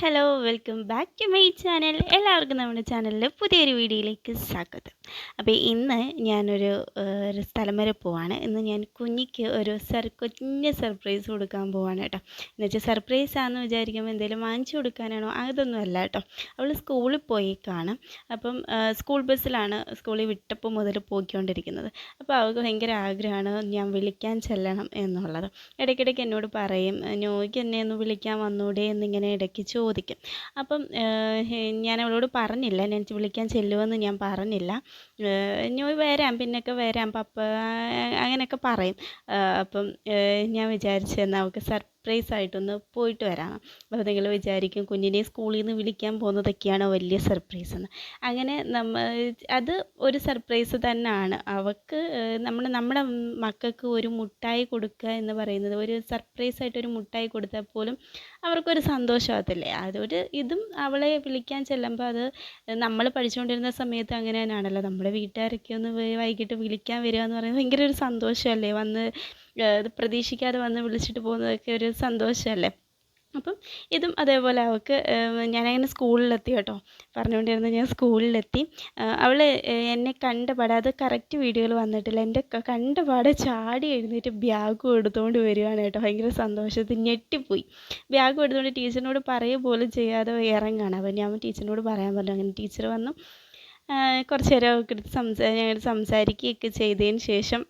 Hello welcome back to my channel. എല്ലാവർക്കും നമ്മുടെ ചാനലിലെ പുതിയൊരു വീഡിയോയിലേക്ക് സ്വാഗതം. അപ്പോൾ ഇന്ന് ഞാനൊരു ഒരു സ്ഥലം വരെ പോവാണ്. ഇന്ന് ഞാൻ കുഞ്ഞിക്ക് ഒരു സർ കുഞ്ഞ് സർപ്രൈസ് കൊടുക്കാൻ പോവാണ് കേട്ടോ. എന്ന് വെച്ചാൽ സർപ്രൈസ് ആണെന്ന് വിചാരിക്കുമ്പോൾ എന്തെങ്കിലും വാങ്ങിച്ചു കൊടുക്കാനാണോ? അതൊന്നും അല്ല കേട്ടോ. അവൾ സ്കൂളിൽ പോയി കാണും അപ്പം സ്കൂൾ ബസ്സിലാണ് സ്കൂളിൽ വിട്ടപ്പോൾ മുതൽ പോയിക്കൊണ്ടിരിക്കുന്നത്. അപ്പോൾ അവൾക്ക് ഭയങ്കര ആഗ്രഹമാണ് ഞാൻ വിളിക്കാൻ ചെല്ലണം എന്നുള്ളത്. ഇടയ്ക്കിടയ്ക്ക് എന്നോട് പറയും നോയ്ക്ക് എന്നെ ഒന്ന് വിളിക്കാൻ വന്നൂടെ? എന്നിങ്ങനെ ഇടയ്ക്ക് അപ്പം ഏഹ്, ഞാൻ അവളോട് പറഞ്ഞില്ല. ഞാൻ വിളിക്കാൻ ചെല്ലുമെന്ന് ഞാൻ പറഞ്ഞില്ല. ഞാൻ വരാം പിന്നൊക്കെ വരാം പപ്പ അങ്ങനെയൊക്കെ പറയും. അപ്പം ഞാൻ വിചാരിച്ചു എന്നാൽ അവൾക്ക് സർപ്രൈസ് ആയിട്ടൊന്ന് പോയിട്ട് വരാം. അപ്പോൾ നിങ്ങൾ വിചാരിക്കും കുഞ്ഞിനെ സ്കൂളിൽ നിന്ന് വിളിക്കാൻ പോകുന്നതൊക്കെയാണ് വലിയ സർപ്രൈസ് എന്ന്. അങ്ങനെ നമ്മൾ അത് ഒരു സർപ്രൈസ് തന്നെയാണ് അവൾക്ക് നമ്മൾ നമ്മുടെ മക്കൾക്ക് ഒരു മുട്ടായി കൊടുക്കുക എന്ന് പറയുന്നത് ഒരു സർപ്രൈസ് ആയിട്ട് ഒരു മുട്ടായി കൊടുത്താൽ പോലും അവർക്കൊരു സന്തോഷമാകത്തില്ലേ? അതൊരു ഇതും അവളെ വിളിക്കാൻ ചെല്ലുമ്പോൾ അത് നമ്മൾ പഠിച്ചുകൊണ്ടിരുന്ന സമയത്ത് അങ്ങനെ തന്നെയാണല്ലോ നമ്മുടെ വീട്ടുകാരൊക്കെ ഒന്ന് വൈകിട്ട് വിളിക്കാൻ വരിക എന്ന് പറയുന്നത് ഭയങ്കര ഒരു സന്തോഷമല്ലേ? വന്ന് പ്രതീക്ഷിക്കാതെ വന്ന് വിളിച്ചിട്ട് പോകുന്നതൊക്കെ ഒരു സന്തോഷമല്ലേ? അപ്പം ഇതും അതേപോലെ അവൾക്ക് ഞാനങ്ങനെ സ്കൂളിലെത്തി കേട്ടോ. പറഞ്ഞുകൊണ്ടിരുന്ന ഞാൻ സ്കൂളിലെത്തി. അവൾ എന്നെ കണ്ടപാടെ അത് കറക്റ്റ് വീഡിയോയിൽ വന്നിട്ടില്ല. എന്റെ കണ്ടപാടെ ചാടി എഴുന്നേറ്റ് ബാഗും എടുത്തുകൊണ്ട് വരികയാണ് കേട്ടോ. ഭയങ്കര സന്തോഷത്തിൽ ഞെട്ടിപ്പോയി. ബാഗും എടുത്തുകൊണ്ട് ടീച്ചറിനോട് പറയുക പോലും ചെയ്യാതെ ഇറങ്ങാണ് അപ്പം ഞാൻ ടീച്ചറിനോട് പറയാൻ പറഞ്ഞു. അങ്ങനെ ടീച്ചർ വന്നു. കുറച്ച് നേരം അടുത്ത് സംസാ ഞങ്ങൾ സംസാരിക്കുകയൊക്കെ ചെയ്തതിന് ശേഷം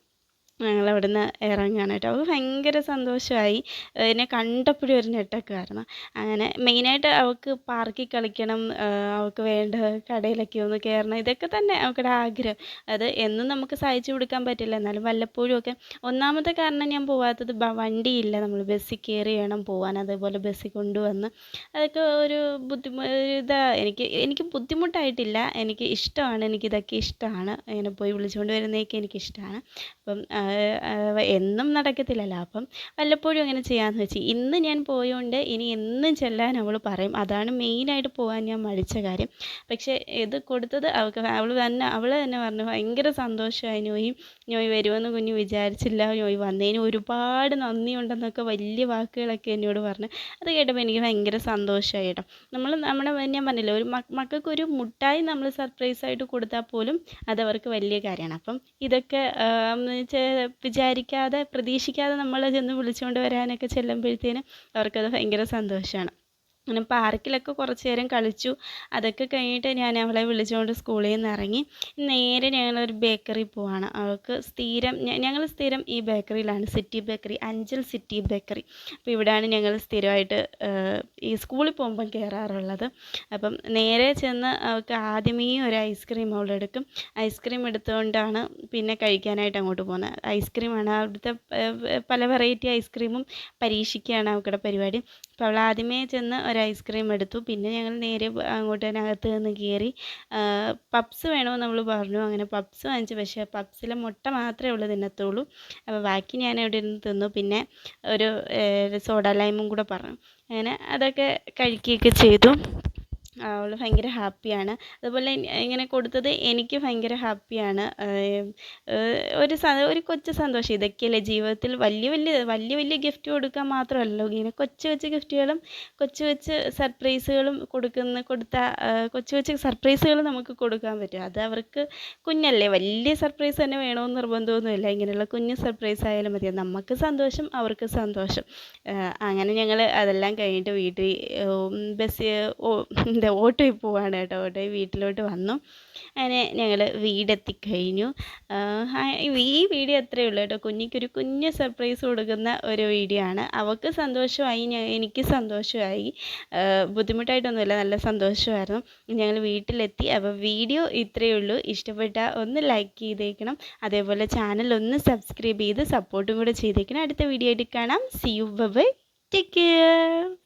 ഞങ്ങൾ അവിടെ നിന്ന് ഇറങ്ങുകയാണ് കേട്ടോ. അവൾക്ക് ഭയങ്കര സന്തോഷമായി എന്നെ കണ്ടപ്പോഴും ഒരു ഞെട്ടൊക്കെയായിരുന്നു അങ്ങനെ മെയിനായിട്ട് അവൾക്ക് പാർക്കിൽ കളിക്കണം അവൾക്ക് വേണ്ട കടയിലൊക്കെ ഒന്ന് കയറണം ഇതൊക്കെ തന്നെ അവൾക്കുടെ ആഗ്രഹം. അത് എന്നും നമുക്ക് സഹായിച്ചു കൊടുക്കാൻ പറ്റില്ല. എന്നാലും വല്ലപ്പോഴും ഒക്കെ ഒന്നാമത്തെ കാരണം ഞാൻ പോവാത്തത് വണ്ടിയില്ല. നമ്മൾ ബസ്സിൽ കയറി വേണം പോവാൻ അതേപോലെ ബസ്സിൽ കൊണ്ടുവന്ന്. അതൊക്കെ ഒരു ബുദ്ധിമു ഇതാ എനിക്ക് എനിക്ക് ബുദ്ധിമുട്ടായിട്ടില്ല. എനിക്ക് ഇഷ്ടമാണ് എനിക്കിതൊക്കെ ഇഷ്ടമാണ്. ഇങ്ങനെ പോയി വിളിച്ചുകൊണ്ട് വരുന്നതൊക്കെ എനിക്കിഷ്ടമാണ്. അപ്പം എന്നും നടക്കത്തില്ലല്ലോ. അപ്പം വല്ലപ്പോഴും അങ്ങനെ ചെയ്യാമെന്ന് വെച്ച് ഇന്ന് ഞാൻ പോയോണ്ട് ഇനി എന്നും ചെല്ലാൻ അവൾ പറയും. അതാണ് മെയിനായിട്ട് പോകാൻ ഞാൻ മടിച്ച കാര്യം. പക്ഷേ ഇത് കൊടുത്തത് അവൾക്ക് അവൾ തന്നെ അവൾ തന്നെ പറഞ്ഞു ഭയങ്കര സന്തോഷമായി നോയി നോയി വരുമെന്ന് കുഞ്ഞ് വിചാരിച്ചില്ല നോയ് വന്നതിന് ഒരുപാട് നന്ദിയുണ്ടെന്നൊക്കെ വലിയ വാക്കുകളൊക്കെ എന്നോട് പറഞ്ഞു. അത് കേട്ടപ്പോൾ എനിക്ക് ഭയങ്കര സന്തോഷമായി കേട്ടോ. നമ്മൾ നമ്മുടെ ഞാൻ പറഞ്ഞില്ലേ ഒരു മക്കൾക്ക് ഒരു മുട്ടായി നമ്മൾ സർപ്രൈസായിട്ട് കൊടുത്താൽ പോലും അതവർക്ക് വലിയ കാര്യമാണ്. അപ്പം ഇതൊക്കെ എന്ന് ചെ- വിചാരിക്കാതെ പ്രതീക്ഷിക്കാതെ നമ്മളെ ചെന്ന് വിളിച്ചുകൊണ്ട് വരാനൊക്കെ ചെല്ലുമ്പോഴത്തേനും അവർക്കത് ഭയങ്കര സന്തോഷമാണ് അങ്ങനെ പാർക്കിലൊക്കെ കുറച്ച് നേരം കളിച്ചു. അതൊക്കെ കഴിഞ്ഞിട്ട് ഞാൻ അവളെ വിളിച്ചുകൊണ്ട് സ്കൂളിൽ നിന്ന് ഇറങ്ങി. നേരെ ഞങ്ങളൊരു ബേക്കറി പോവാണ്. അവൾക്ക് സ്ഥിരം ഞങ്ങൾ സ്ഥിരം ഈ ബേക്കറിയിലാണ് city bakery Anchal city bakery അപ്പോൾ ഇവിടെയാണ് ഞങ്ങൾ സ്ഥിരമായിട്ട് ഈ സ്കൂളിൽ പോകുമ്പം കയറാറുള്ളത് അപ്പം നേരെ ചെന്ന് അവൾക്ക് ആദ്യമേ ഒരു ഐസ്ക്രീം അവളെടുക്കും ഐസ്ക്രീം എടുത്തുകൊണ്ടാണ് പിന്നെ കഴിക്കാനായിട്ട് അങ്ങോട്ട് പോകുന്നത്. ഐസ്ക്രീമാണ് അവിടുത്തെ പല വെറൈറ്റി ഐസ്ക്രീമും പരീക്ഷിക്കുകയാണ് അവൾക്കുടെ പരിപാടി. അപ്പോൾ അവൾ ആദ്യമേ ചെന്ന് ഒരു ഐസ്ക്രീം എടുത്തു. പിന്നെ ഞങ്ങൾ നേരെ അങ്ങോട്ട് തന്നെ അകത്ത് നിന്ന് കയറി. പപ്സ് വേണമെന്ന് നമ്മൾ പറഞ്ഞു. അങ്ങനെ പപ്സ് വാങ്ങിച്ചു. പക്ഷേ പപ്സിലെ മുട്ട മാത്രമേ ഉള്ളൂ തിന്നത്തുള്ളൂ. അപ്പോൾ ബാക്കി ഞാൻ അവിടെ ഇരുന്ന് തിന്നു. പിന്നെ ഒരു സോഡ ലൈമും കൂടെ പറഞ്ഞു. അങ്ങനെ അതൊക്കെ കഴിക്കുകയൊക്കെ ചെയ്തു. അവൾ ഭയങ്കര ഹാപ്പിയാണ് അതുപോലെ ഇങ്ങനെ കൊടുത്തത് എനിക്ക് ഭയങ്കര ഹാപ്പിയാണ് ഒരു ഒരു കൊച്ചു സന്തോഷം. ഇതൊക്കെയല്ലേ ജീവിതത്തിൽ വലിയ വലിയ വലിയ വലിയ ഗിഫ്റ്റ് കൊടുക്കാൻ മാത്രമല്ലല്ലോ. ഇങ്ങനെ കൊച്ചു കൊച്ചു ഗിഫ്റ്റുകളും കൊച്ചു കൊച്ചു സർപ്രൈസുകളും കൊടുക്കുന്ന കൊടുത്ത കൊച്ചു കൊച്ചു സർപ്രൈസുകൾ നമുക്ക് കൊടുക്കാൻ പറ്റും. അത് അവർക്ക് കുഞ്ഞല്ലേ. വലിയ സർപ്രൈസ് തന്നെ വേണമെന്ന് നിർബന്ധമൊന്നുമില്ല. ഇങ്ങനെയുള്ള കുഞ്ഞു സർപ്രൈസ് ആയാലും മതി. നമുക്ക് സന്തോഷം അവർക്ക് സന്തോഷം. അങ്ങനെ ഞങ്ങൾ അതെല്ലാം കഴിഞ്ഞിട്ട് വീട്ടിൽ ബസ് എന്താ ഓട്ടോയിൽ പോവാണ് കേട്ടോ. ഓട്ടോയിൽ വീട്ടിലോട്ട് വന്നു. അങ്ങനെ ഞങ്ങൾ വീടെത്തിക്കഴിഞ്ഞു. ഈ വീഡിയോ അത്രയേ ഉള്ളൂ കേട്ടോ. കുഞ്ഞിക്കൊരു കുഞ്ഞ് സർപ്രൈസ് കൊടുക്കുന്ന ഒരു വീഡിയോ ആണ്. അവൾക്ക് സന്തോഷമായി എനിക്ക് സന്തോഷമായി. ബുദ്ധിമുട്ടായിട്ടൊന്നുമില്ല. നല്ല സന്തോഷമായിരുന്നു. ഞങ്ങൾ വീട്ടിലെത്തി. അപ്പോൾ വീഡിയോ ഇത്രയേ ഉള്ളൂ. ഇഷ്ടപ്പെട്ട ഒന്ന് ലൈക്ക് ചെയ്തേക്കണം. അതേപോലെ ചാനൽ ഒന്ന് സബ്സ്ക്രൈബ് ചെയ്ത് സപ്പോർട്ടും കൂടെ ചെയ്തേക്കണം. അടുത്ത വീഡിയോ ആയിട്ട് കാണാം. See you bye take care